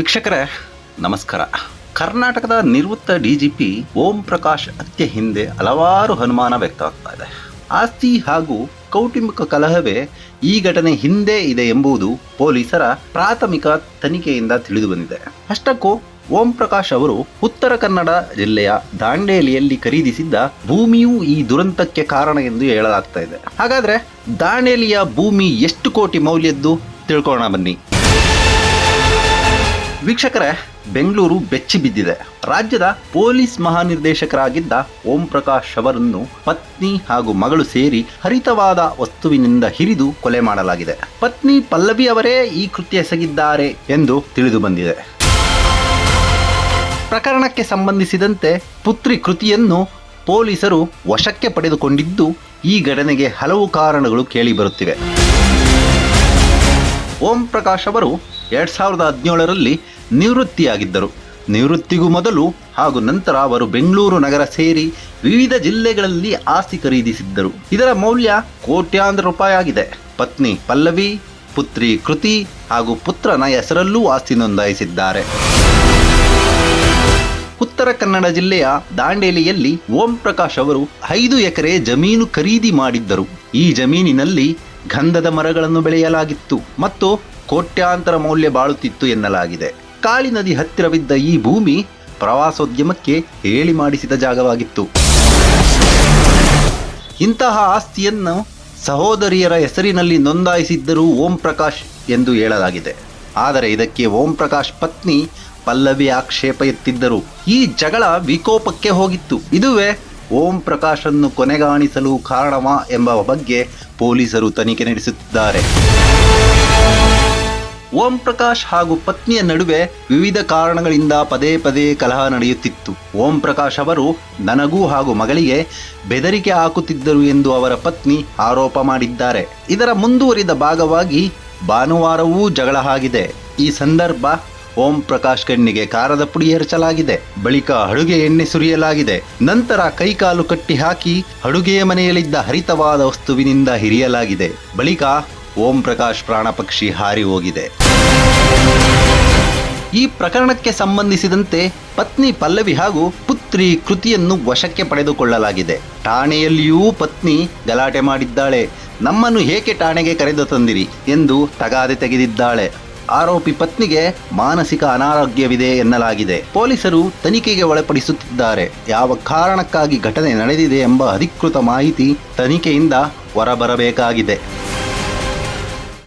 ವೀಕ್ಷಕರೇ, ನಮಸ್ಕಾರ. ಕರ್ನಾಟಕದ ನಿವೃತ್ತ ಡಿಜಿಪಿ ಓಂ ಪ್ರಕಾಶ್ ಹತ್ಯೆ ಹಿಂದೆ ಹಲವಾರು ಅನುಮಾನ ವ್ಯಕ್ತವಾಗ್ತಾ ಇದೆ. ಆಸ್ತಿ ಹಾಗೂ ಕೌಟುಂಬಿಕ ಕಲಹವೇ ಈ ಘಟನೆ ಹಿಂದೆ ಇದೆ ಎಂಬುದು ಪೊಲೀಸರ ಪ್ರಾಥಮಿಕ ತನಿಖೆಯಿಂದ ತಿಳಿದು ಬಂದಿದೆ ಅಷ್ಟಕ್ಕೂ, ಓಂ ಪ್ರಕಾಶ್ ಅವರು ಉತ್ತರ ಕನ್ನಡ ಜಿಲ್ಲೆಯ ದಾಂಡೇಲಿಯಲ್ಲಿ ಖರೀದಿಸಿದ್ದ ಭೂಮಿಯೂ ಈ ದುರಂತಕ್ಕೆ ಕಾರಣ ಎಂದು ಹೇಳಲಾಗ್ತಾ ಇದೆ. ಹಾಗಾದ್ರೆ, ದಾಂಡೇಲಿಯ ಭೂಮಿ ಎಷ್ಟು ಕೋಟಿ ಮೌಲ್ಯದ್ದು? ತಿಳ್ಕೊಳ್ಳೋಣ ಬನ್ನಿ. ವೀಕ್ಷಕರೇ, ಬೆಂಗಳೂರು ಬೆಚ್ಚಿ ಬಿದ್ದಿದೆ. ರಾಜ್ಯದ ಪೊಲೀಸ್ ಮಹಾನಿರ್ದೇಶಕರಾಗಿದ್ದ ಓಂ ಪ್ರಕಾಶ್ ಅವರನ್ನು ಪತ್ನಿ ಹಾಗೂ ಮಗಳು ಸೇರಿ ಹರಿತವಾದ ವಸ್ತುವಿನಿಂದ ಹಿರಿದು ಕೊಲೆ ಮಾಡಲಾಗಿದೆ. ಪತ್ನಿ ಪಲ್ಲವಿ ಅವರೇ ಈ ಕೃತ್ಯ ಎಸಗಿದ್ದಾರೆ ಎಂದು ತಿಳಿದು ಬಂದಿದೆ. ಪ್ರಕರಣಕ್ಕೆ ಸಂಬಂಧಿಸಿದಂತೆ ಪುತ್ರಿ ಕೃತಿಯನ್ನು ಪೊಲೀಸರು ವಶಕ್ಕೆ ಪಡೆದುಕೊಂಡಿದ್ದು, ಈ ಘಟನೆಗೆ ಹಲವು ಕಾರಣಗಳು ಕೇಳಿಬರುತ್ತಿವೆ ಓಂ ಪ್ರಕಾಶ್ ಅವರು ಎರಡ್ ಸಾವಿರದ ಹದಿನೇಳರಲ್ಲಿ ನಿವೃತ್ತಿಯಾಗಿದ್ದರು. ನಿವೃತ್ತಿಗೂ ಮೊದಲು ಹಾಗೂ ನಂತರ ಅವರು ಬೆಂಗಳೂರು ನಗರ ಸೇರಿ ವಿವಿಧ ಜಿಲ್ಲೆಗಳಲ್ಲಿ ಆಸ್ತಿ ಖರೀದಿಸಿದ್ದರು. ಇದರ ಮೌಲ್ಯ ಕೋಟ್ಯಾಂತರ ರೂಪಾಯಿ ಆಗಿದೆ. ಪತ್ನಿ ಪಲ್ಲವಿ, ಪುತ್ರಿ ಕೃತಿ ಹಾಗೂ ಪುತ್ರನ ಹೆಸರಲ್ಲೂ ಆಸ್ತಿ ನೋಂದಾಯಿಸಿದ್ದಾರೆ. ಉತ್ತರ ಕನ್ನಡ ಜಿಲ್ಲೆಯ ದಾಂಡೇಲಿಯಲ್ಲಿ ಓಂ ಪ್ರಕಾಶ್ ಅವರು ಐದು ಎಕರೆ ಜಮೀನು ಖರೀದಿ ಮಾಡಿದ್ದರು. ಈ ಜಮೀನಿನಲ್ಲಿ ಗಂಧದ ಮರಗಳನ್ನು ಬೆಳೆಯಲಾಗಿತ್ತು ಮತ್ತು ಕೋಟ್ಯಾಂತರ ಮೌಲ್ಯ ಬಾಳುತ್ತಿತ್ತು ಎನ್ನಲಾಗಿದೆ. ಕಾಳಿ ನದಿ ಹತ್ತಿರವಿದ್ದ ಈ ಭೂಮಿ ಪ್ರವಾಸೋದ್ಯಮಕ್ಕೆ ಹೇಳಿ ಮಾಡಿಸಿದ ಜಾಗವಾಗಿತ್ತು. ಇಂತಹ ಆಸ್ತಿಯನ್ನು ಸಹೋದರಿಯರ ಹೆಸರಿನಲ್ಲಿ ನೋಂದಾಯಿಸಿದ್ದರು ಓಂ ಪ್ರಕಾಶ್ ಎಂದು ಹೇಳಲಾಗಿದೆ. ಆದರೆ ಇದಕ್ಕೆ ಓಂ ಪ್ರಕಾಶ್ ಪತ್ನಿ ಪಲ್ಲವಿ ಆಕ್ಷೇಪ ಎತ್ತಿದ್ದರು. ಈ ಜಗಳ ವಿಕೋಪಕ್ಕೆ ಹೋಗಿತ್ತು. ಇದುವೇ ಓಂ ಪ್ರಕಾಶ್ ಅನ್ನು ಕೊನೆಗಾಣಿಸಲು ಕಾರಣವಾ ಎಂಬ ಬಗ್ಗೆ ಪೊಲೀಸರು ತನಿಖೆ ನಡೆಸುತ್ತಿದ್ದಾರೆ. ಓಂ ಪ್ರಕಾಶ್ ಹಾಗೂ ಪತ್ನಿಯ ನಡುವೆ ವಿವಿಧ ಕಾರಣಗಳಿಂದ ಪದೇ ಪದೇ ಕಲಹ ನಡೆಯುತ್ತಿತ್ತು. ಓಂ ಪ್ರಕಾಶ್ ಅವರು ನನಗೂ ಹಾಗೂ ಮಗಳಿಗೆ ಬೆದರಿಕೆ ಹಾಕುತ್ತಿದ್ದರು ಎಂದು ಅವರ ಪತ್ನಿ ಆರೋಪ ಮಾಡಿದ್ದಾರೆ. ಇದರ ಮುಂದುವರಿದ ಭಾಗವಾಗಿ ಭಾನುವಾರವೂ ಜಗಳ ಆಗಿದೆ. ಈ ಸಂದರ್ಭ ಓಂ ಪ್ರಕಾಶ್ ಕಣ್ಣಿಗೆ ಕಾರದ ಪುಡಿ ಎರಚಲಾಗಿದೆ. ಬಳಿಕ ಅಡುಗೆ ಎಣ್ಣೆ ಸುರಿಯಲಾಗಿದೆ. ನಂತರ ಕೈಕಾಲು ಕಟ್ಟಿ ಹಾಕಿ ಅಡುಗೆಯ ಮನೆಯಲ್ಲಿದ್ದ ಹರಿತವಾದ ವಸ್ತುವಿನಿಂದ ಹಿರಿಯಲಾಗಿದೆ. ಬಳಿಕ ಓಂ ಪ್ರಕಾಶ್ ಪ್ರಾಣಪಕ್ಷಿ ಹಾರಿ ಹೋಗಿದೆ. ಈ ಪ್ರಕರಣಕ್ಕೆ ಸಂಬಂಧಿಸಿದಂತೆ ಪತ್ನಿ ಪಲ್ಲವಿ ಹಾಗೂ ಪುತ್ರಿ ಕೃತಿಯನ್ನು ವಶಕ್ಕೆ ಪಡೆದುಕೊಳ್ಳಲಾಗಿದೆ. ಠಾಣೆಯಲ್ಲಿಯೂ ಪತ್ನಿ ಗಲಾಟೆ ಮಾಡಿದ್ದಾಳೆ. ನಮ್ಮನ್ನು ಏಕೆ ಠಾಣೆಗೆ ಕರೆದು ತಂದಿರಿ ಎಂದು ತಗಾದೆ ತೆಗೆದಿದ್ದಾಳೆ. ಆರೋಪಿ ಪತ್ನಿಗೆ ಮಾನಸಿಕ ಅನಾರೋಗ್ಯವಿದೆ ಎನ್ನಲಾಗಿದೆ. ಪೊಲೀಸರು ತನಿಖೆಗೆ ಒಳಪಡಿಸುತ್ತಿದ್ದಾರೆ. ಯಾವ ಕಾರಣಕ್ಕಾಗಿ ಘಟನೆ ನಡೆದಿದೆ ಎಂಬ ಅಧಿಕೃತ ಮಾಹಿತಿ ತನಿಖೆಯಿಂದ ಹೊರಬರಬೇಕಾಗಿದೆ.